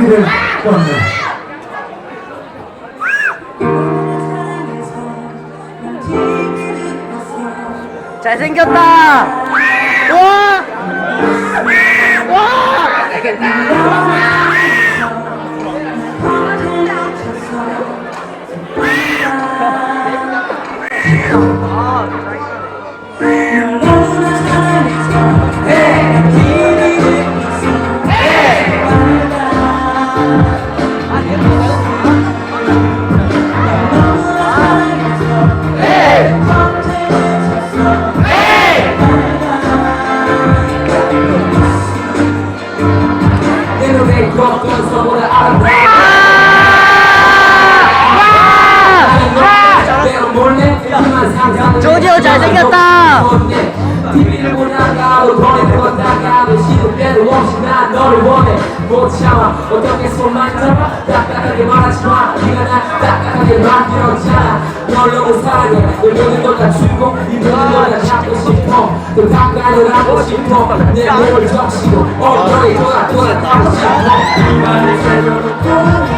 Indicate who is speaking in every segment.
Speaker 1: 기회를 원해
Speaker 2: 잘생겼다. 와. 와.
Speaker 3: 서보다 아름다워 내 보다가도 보내는 건 다가도 시도 때도 없이 난 너를 원해. 못 참아 어떻게 손만 잡아? 딱딱하게 말하지 마. 네가 날 딱딱하게 만들었잖아. 널 너무 사랑해. 널 모든 걸다 주고 이 모든 걸다 잡고 싶어. 또 가까이를 하고 싶어. 내 몸을 적시고 엉덩이 돌아 돌아 따고 싶어. 이 말을 새겨놓고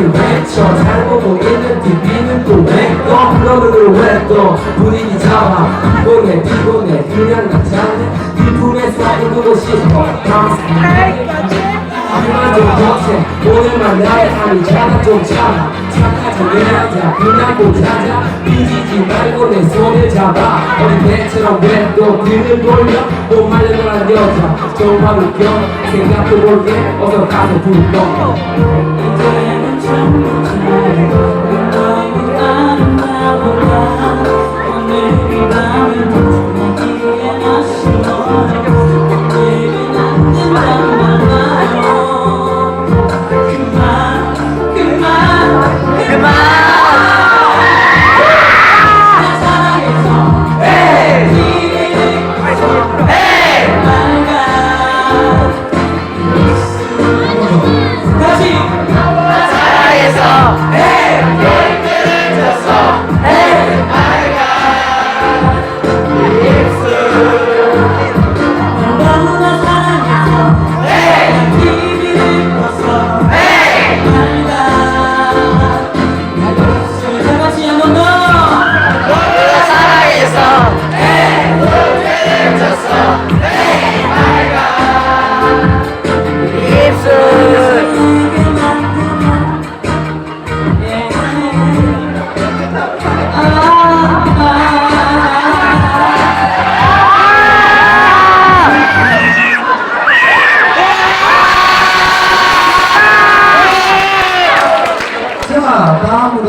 Speaker 3: 커튼을 외쳐. 잘 보고 있는 TV는 또왜떠? 너는 왜또 분위기 잡아. 피곤해 피곤해. 그냥 나자네. 네 품에서 울고 싶어. 하지만 좀 벅세 오늘만 나의 삶이 작아 좀 참아. 착하지 내 남자 그냥 보자자. 삐지지 말고 내 손을 잡아. 어린 개처럼 왜또 등을 돌려? 못 말려놓은 여자. 정말 웃겨. 생각도 볼게. 어서 가서 불러 아, 네.